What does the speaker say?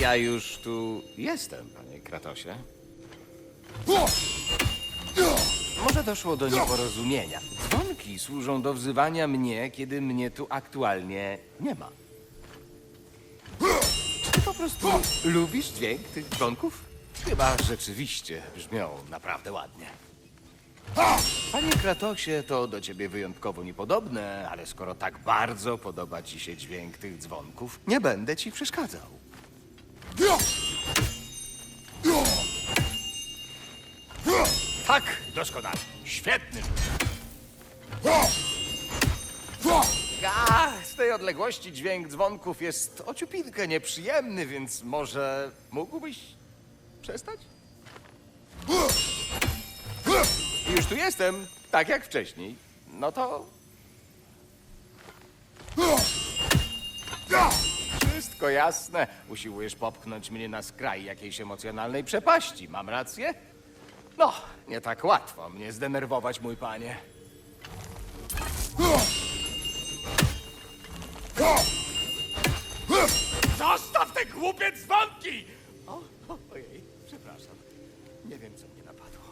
Ja już tu jestem, panie Kratosie. Może doszło do nieporozumienia. Dzwonki służą do wzywania mnie, kiedy mnie tu aktualnie nie ma. Ty po prostu lubisz dźwięk tych dzwonków? Chyba rzeczywiście brzmią naprawdę ładnie. Panie Kratosie, to do ciebie wyjątkowo niepodobne, ale skoro tak bardzo podoba ci się dźwięk tych dzwonków, nie będę ci przeszkadzał. Tak, doskonale. Świetny A, z tej odległości dźwięk dzwonków jest ociupinkę nieprzyjemny, więc może mógłbyś przestać? Już tu jestem, tak jak wcześniej. No to jasne. Usiłujesz popchnąć mnie na skraj jakiejś emocjonalnej przepaści. Mam rację? No, nie tak łatwo mnie zdenerwować, mój panie. Zostaw te głupie dzwonki! O, o, ojej, przepraszam. Nie wiem, co mnie napadło.